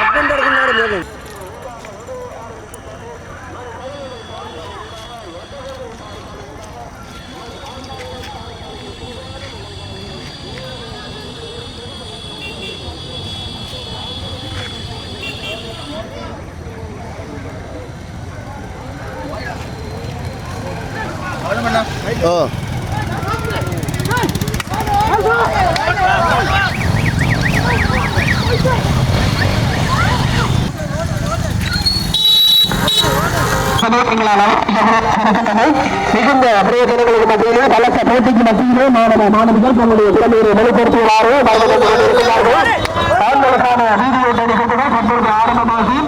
అడ్డం పెడుతున్నాడు లేదు Oh. நடந்தது எங்களால் நடந்தது மிகுந்த அப்படியே மத்தியிலே பலத்த போட்டிக்கு மத்தியிலே மாணவ மாணவிகள் தங்களுடைய திறமையை வெளிப்படுத்துகிறார்கள். ஆண்களுக்கான வீடியோ நிகழ்ச்சிகள் தற்பொழுது ஆரம்பமாகி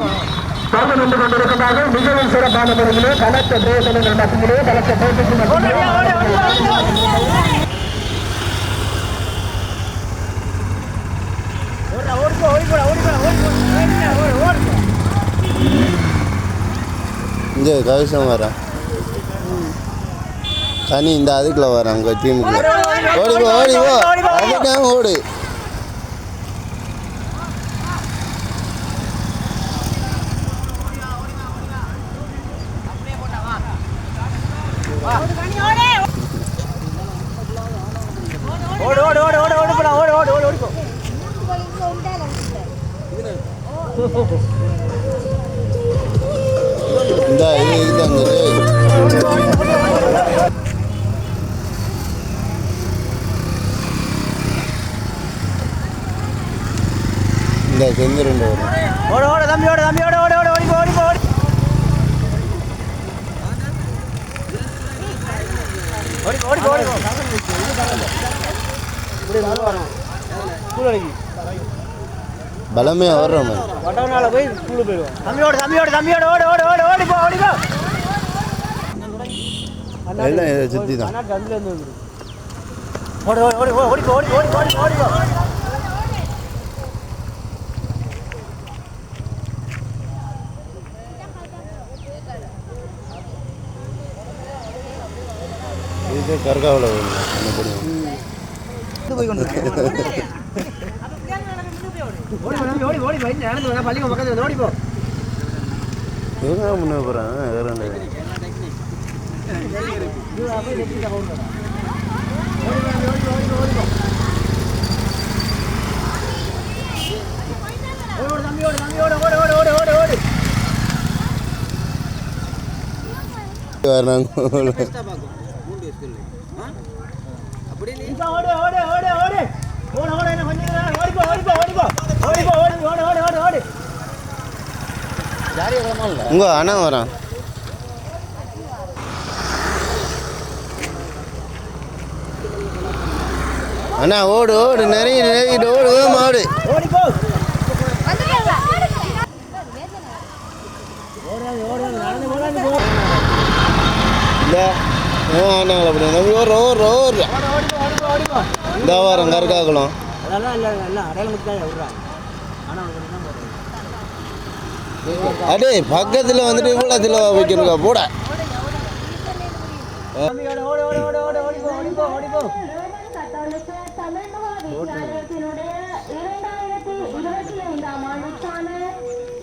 தொடர்ந்து நின்று மிகவும் சிறப்பான முறையிலே பலத்த பிரயோசனை மத்தியிலே பலத்த போட்டிக்கு மத்தியிலே இங்கே கவிசம் வரான் கனி இந்த அதுக்குள்ள வரான் உங்க டீமுக்குள்ள. ஓடி போ ஓடி போ. அதுக்காக ஓடு. ஓடு ஓடு ஓடு ஓடு ஓடு போடா ஓடு ஓடு ஓடு ஓடிப்போ இந்த இந்த செந்து ரெண்டு வரும். ஓடு ஓடு தம்பி ஓடு தம்பி ஓடு ஓடு ஓடு ஓடிப்போ ஓடி ஓடிப்போ ஓடிப்போ ஓடிப்போ ஸ்கூல் பலமே வர்றோம் வட்டவனால போய் ஸ்கூலு போயிடுவோம். தம்பியோடு தம்பியோடு தம்பியோடு ஓடு ஓடு ஓடு ஓடிப்போ ஓடிப்போ எல்லாம் இதை சுற்றி தான் அண்ணா தம்பில இருந்து வந்துரு ஓடு ஓடு ஓடி ஓடிப்போ ஓடி ஓடி ஓடி ஓடிப்போ இது கற்காவில் வரும் என்ன பண்ணுவோம் போய் கொண்டு ஓடி தம்பி ஓடி ஓடி போய் நடந்து வர பள்ளிக்கு பக்கத்துல ஓடிப்போ இவங்க முன்னே போகிறாங்க வேற என்ன ஓடு தம்பி ஓடு தம்பி ஓடு ஓடு ஓடு ஓடு ஓடு ஓடு வர்றாங்க இப்போ ஓடு ஓடு ஓடு ஓடு. ஓடு ஓடு என்ன நேரம் ஓடிப்போ ஓடிப்போ ஓடிப்போ ஓடிப்போ ஓடி ஓடு ஓடு ஓடு ஓடு உங்க அண்ணா வரான். அண்ணா ஓடு ஓடு நிறைய நிறைய ஓடு ஓடு ஓடிப்போ இல்லை அண்ணாங்கள அப்படி நம்பி ஓடுற ஓடுற ஓடுற இந்த வாரம் கற்காக்குளம் அடே பக்கத்தில் வந்துட்டு இவ்வளோ தில வைக்கணுக்கா போட இரண்டாயிரத்தி இருபத்தி ஐந்தாம் ஆண்டுக்கான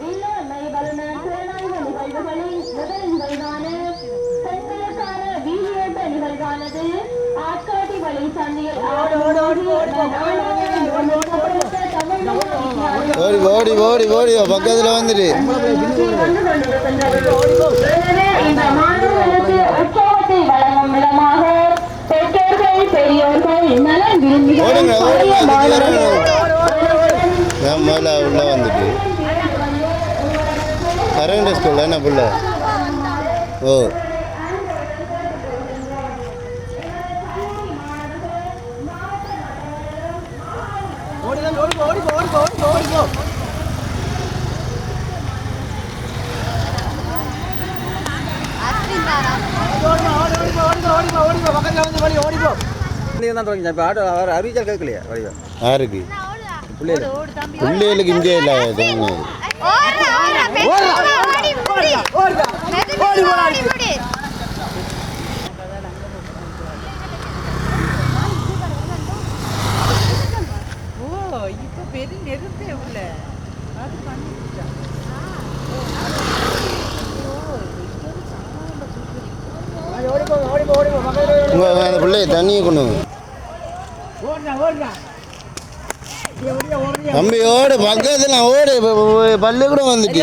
இளமை வல்லுநர் திறனாய்வு நிகழ்வுகளில் ஓடி ஓடி ஓடி ஓடி பக்கத்தில் வந்துட்டு என் இந்த உள்ள வந்துட்டு. கரண்ட் ஸ்கூல் என்ன புள்ள? ஓ ஓடி தம்பி ஓடிப்போ ஓடிப்போ ஓடிப்போ ஓடிப்போ ஓடிப்போ ஓடிப்போ ஓடி ஓடிப்போ ஓடிப்போ ஓடிப்போ ஓடிப்போ பக்கத்தில் வந்து ஓடி ஓடிப்போ நீங்கள் தான் தொடங்கி இப்போ ஆட்டோ அவர் அறிவிச்சல் கேட்கலையா வடிவா யாருக்கு பிள்ளைகளுக்கு இங்கே இல்லை பெரிய நெருப்பே உள்ள. அது பண்ணிட்டான் ஓடி போ ஓடி போ ஓடி போ பக்கத்துல உங்கள் அந்த பிள்ளைய தண்ணியை கொண்டு தம்பி ஓடு பக்கத்தில் ஓடு இப்ப பல்லு கூட வந்துட்டு.